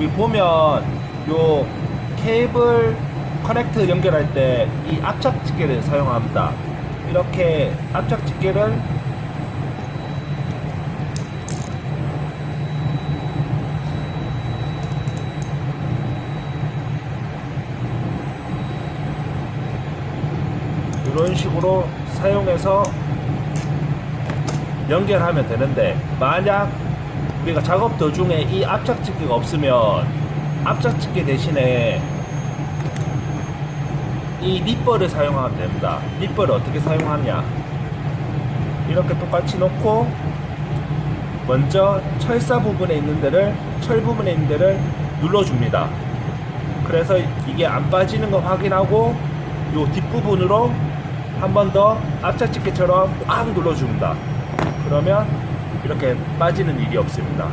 우리 보면 요 케이블 커넥터 연결할 때 이 압착 집게를 사용합니다. 이렇게 압착 집게를 이런 식으로 사용해서 연결하면 되는데 만약 우리가 작업 도중에 이 압착집게가 없으면 압착집게 대신에 이 립버를 사용하면 됩니다. 립버를 어떻게 사용하냐? 이렇게 똑같이 놓고 먼저 철사 부분에 있는 데를 철 부분에 있는 데를 눌러줍니다. 그래서 이게 안 빠지는 거 확인하고 요 뒷부분으로 한 번더 압착집게처럼 꽉 눌러줍니다. 그러면 이렇게 빠지는 일이 없습니다.